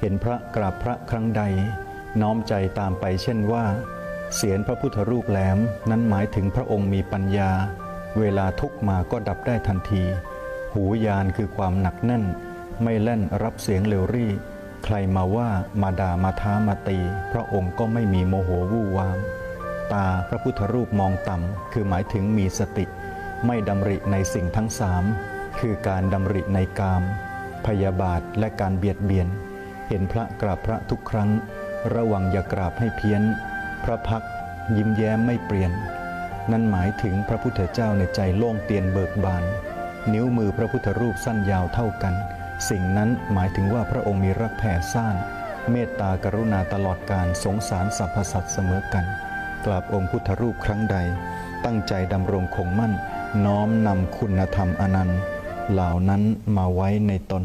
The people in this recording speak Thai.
เห็นพระกราบพระครั้งใด น้อมใจตามไปเช่นว่า เสียนพระพุทธรูปแหลมนั้นหมายถึงพระองค์มีปัญญา เวลาทุกมาก็ดับได้ทันที หูยานคือความหนักแน่น ไม่แล่นรับเสียงเร็วรี่ ใครมาว่ามาด่ามาท้ามาตี พระองค์ก็ไม่มีโมโหวู่วาม ตาพระพุทธรูปมองต่ำคือหมายถึงมีสติ ไม่ดำริในสิ่งทั้งสามคือการดำริในกาม พยาบาทและการเบียดเบียน เห็นพระกราบพระทุกครั้ง ระวังอย่ากราบให้เพี้ยน พระพักยิ้มแย้มไม่เปลี่ยน นั่นหมายถึงพระพุทธเจ้าในใจโล่งเตียนเบิกบาน นิ้วมือพระพุทธรูปสั้นยาวเท่ากัน สิ่งนั้นหมายถึงว่าพระองค์มีรักแผ่ซ่านเมตตากรุณาตลอดการสงสารสรรพสัตว์เสมอกัน กราบองค์พุทธรูปครั้งใด ตั้งใจดำรงคงมั่น น้อมนำคุณธรรมอนันต์ เหล่านั้นมาไว้ในตน